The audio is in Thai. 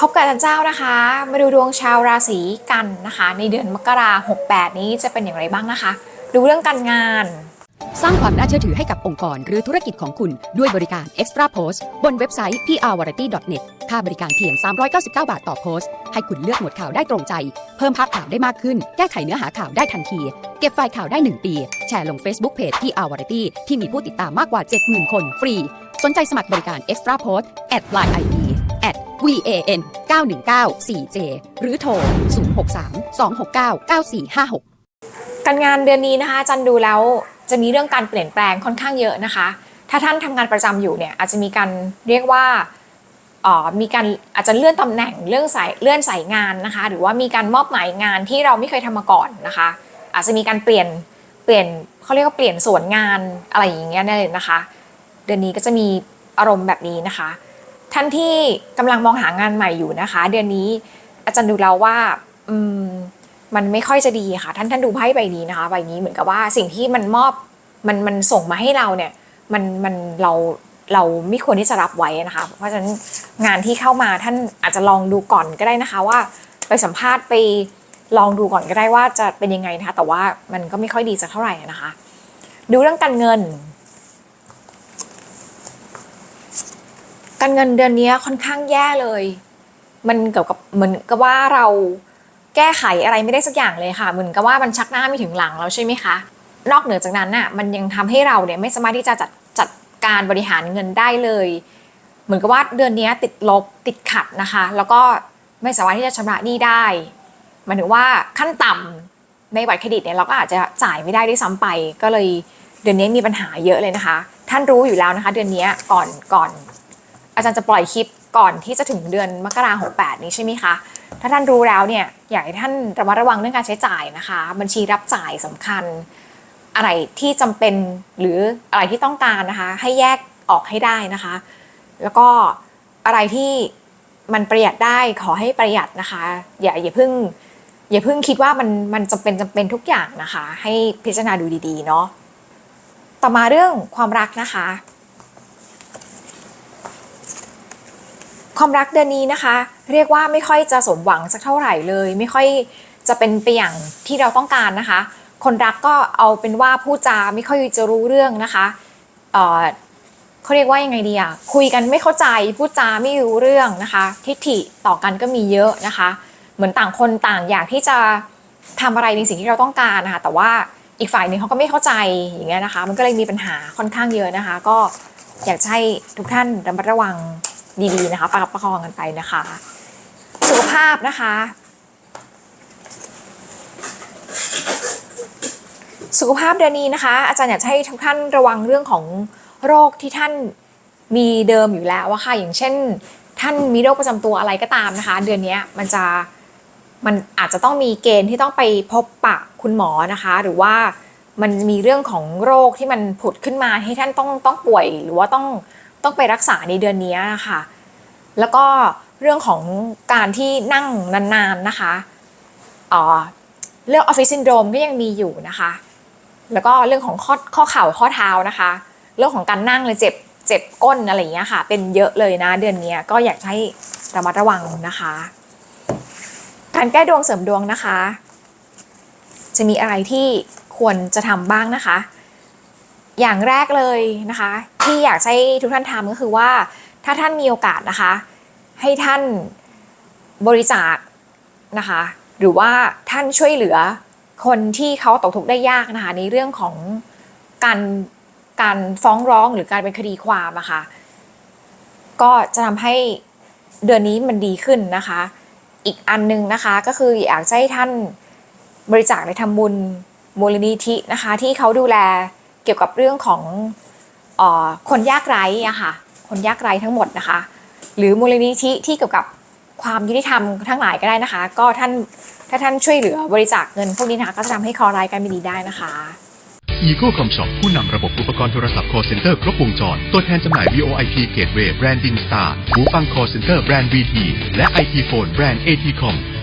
พบกับอาจารย์เจ้านะคะ มาดูดวงชาวราศีกันนะคะ ในเดือนมกราคม68นี้จะเป็นอย่างไรบ้างนะคะ ดูเรื่องการงาน สร้างความน่าเชื่อถือให้กับองค์กรหรือธุรกิจของคุณด้วยบริการ Extra Post บนเว็บไซต์ prvariety.net ค่าบริการเพียง 399 บาทต่อโพสต์ ให้คุณเลือกหมวดข่าวได้ตรงใจ เพิ่มภาพข่าวได้มากขึ้น แก้ไขเนื้อหาข่าวได้ทันที เก็บไฟล์ข่าวได้ 1 ปี แชร์ลง Facebook Page PR Variety ที่มีผู้ติดตามมากกว่า 70,000 คนฟรี สนใจสมัครบริการ Extra Post at line ID van 919 4j หรือโทร 063 269 9456 การงานเดือนนี้นะคะจันดูแล้วจะมีเรื่องการเปลี่ยนแปลงค่อนข้างเยอะนะคะ ถ้าท่านทำงานประจำอยู่เนี่ยอาจจะมีการเรียกว่าอ่อมีการอาจจะเลื่อนตำแหน่งเรื่องสายเลื่อนสายงานนะคะ หรือว่ามีการมอบหมายงานที่เราไม่เคยทำมาก่อนนะคะ อาจจะมีการเปลี่ยนเปลี่ยนเขาเรียกว่าเปลี่ยนส่วนงานอะไรอย่างเงี้ยได้เลยนะคะ เดือนนี้ก็จะมีอารมณ์แบบนี้นะคะ ท่านที่กำลังมองหางานใหม่อยู่นะคะ เดือนนี้อาจารย์ดูแล้วว่าอืมมันไม่ค่อยจะดีค่ะ ท่านท่านดูไพ่ใบนี้นะคะใบนี้เหมือนกับว่าสิ่งที่มันมอบมันมันส่งมาให้เราเนี่ยมันมันเราเราไม่ควรที่จะรับไว้นะคะ เพราะฉะนั้นงานที่เข้ามาท่านอาจจะลองดูก่อนก็ได้นะคะว่าไปสัมภาษณ์ไปลองดูก่อนก็ได้ว่าจะเป็นยังไงนะคะ แต่ว่ามันก็ไม่ค่อยดีสักเท่าไหร่นะคะ ดูเรื่องการเงิน การเงินเดือนนี้ค่อนข้างแย่เลย มันเกี่ยวกับเหมือนกับว่าเราแก้ไขอะไรไม่ได้สักอย่างเลยค่ะ เหมือนกับว่ามันชักหน้าไม่ถึงหลังแล้วใช่ไหมคะ นอกเหนือจากนั้นน่ะมันยังทำให้เราเนี่ยไม่สามารถที่จะจัดจัดการบริหารเงินได้เลย เหมือนกับว่าเดือนนี้ติดลบติดขัดนะคะ แล้วก็ไม่สามารถที่จะชำระหนี้ได้หมายถึงว่าขั้นต่ำในบัตรเครดิตเนี่ยเราก็อาจจะจ่ายไม่ได้ด้วยซ้ำไป ก็เลยเดือนนี้มีปัญหาเยอะเลยนะคะ ท่านรู้อยู่แล้วนะคะ เดือนนี้ก่อนก่อน อาจารย์จะปล่อยคลิปก่อนที่จะถึงเดือนมกราคม68นี้ใช่ไหมคะ ถ้าท่านรู้แล้วเนี่ยอยากให้ท่านระมัดระวังเรื่องการใช้จ่ายนะคะ บัญชีรับจ่ายสำคัญ อะไรที่จำเป็นหรืออะไรที่ต้องการนะคะ ให้แยกออกให้ได้นะคะ แล้วก็อะไรที่มันประหยัดได้ขอให้ประหยัดนะคะ อย่าอย่าเพิ่ง อย่าเพิ่งคิดว่ามันมันจำเป็นจำเป็นทุกอย่างนะคะ ให้พิจารณาดูดีๆเนาะต่อมาเรื่องความรักนะคะ ความรักเดือนนี้นะคะ เรียกว่าไม่ค่อยจะสมหวังสักเท่าไหร่เลย ไม่ค่อยจะเป็นไปอย่างที่เราต้องการนะคะ คนรักก็เอาเป็นว่าพูดจาไม่ค่อยจะรู้เรื่องนะคะเเขาเรียกว่ายังไงดีอะคุยกันไม่เข้าใจพูดจาไม่รู้เรื่องนะคะ ทิฐิต่อกันก็มีเยอะนะคะ เหมือนต่างคนต่างอยากที่จะทำอะไรในสิ่งที่เราต้องการนะคะแต่ว่าอีกฝ่ายหนึ่งเขาก็ไม่เข้าใจอย่างเงี้ยนะคะ มันก็เลยมีปัญหาค่อนข้างเยอะนะคะ ก็อยากให้ทุกท่านระมัดระวัง ดีๆนะคะประคับประคองกันไปนะคะ สุขภาพนะคะ สุขภาพเดือนนี้นะคะ อาจารย์อยากให้ทุกท่านระวังเรื่องของโรคที่ท่านมีเดิมอยู่แล้วอะค่ะอย่างเช่น ท่านมีโรคประจำตัวอะไรก็ตามนะคะ เดือนนี้มันจะมันอาจจะต้องมีเกณฑ์ที่ต้องไปพบปะคุณหมอนะคะ หรือว่ามันมีเรื่องของโรคที่มันผุดขึ้นมาให้ท่านต้องต้องป่วยหรือว่าต้อง ต้องไปรักษาในเดือนนี้นะคะ แล้วก็เรื่องของการที่นั่งนานๆนะคะเอ่อเรื่องออฟฟิศซินโดรมก็ยังมีอยู่นะคะ แล้วก็เรื่องของข้อข้อเข่าข้อเท้านะคะ เรื่องของการนั่งเลยเจ็บเจ็บก้นอะไรอย่างเงี้ยค่ะ เป็นเยอะเลยนะ เดือนนี้ก็อยากให้ระมัดระวังนะคะ การแก้ดวงเสริมดวงนะคะ จะมีอะไรที่ควรจะทำบ้างนะคะ อย่างแรกเลยนะคะ ที่อยากให้ทุกท่านทำก็คือว่า ถ้าท่านมีโอกาสนะคะ ให้ท่านบริจาคนะคะ หรือว่าท่านช่วยเหลือคนที่เขาตกทุกข์ได้ยากนะคะ ในเรื่องของการการฟ้องร้องหรือการเป็นคดีความอะค่ะก็จะทำให้เดือนนี้มันดีขึ้นนะคะ อีกอันหนึงนะคะก็คืออยากให้ท่านบริจาคในทำบุญมูลนิธินะคะ ที่เขาดูแล เกี่ยวกับเรื่องของออคนยากไร้อะค่ะคนยากไร้ทั้งหมดนะคะ หรือมูลนิธิที่เกี่ยวกับความยุติธรรมทั้งหลายก็ได้นะคะ ก็ท่านถ้าท่านช่วยเหลือบริจาคเงินพวกนี้นะคะก็จะทำให้คอรายกันไม่ดีได้นะคะ Eagle Com Shop ผู้นำระบบอุปกรณ์โทรศัพท์ call center ครบวงจร ตัวแทนจำหน่าย VoIP Gateway แบรนด์ Dinstar หูฟัง call center แบรนด์ VT และ IT Phone แบรนด์ ATCom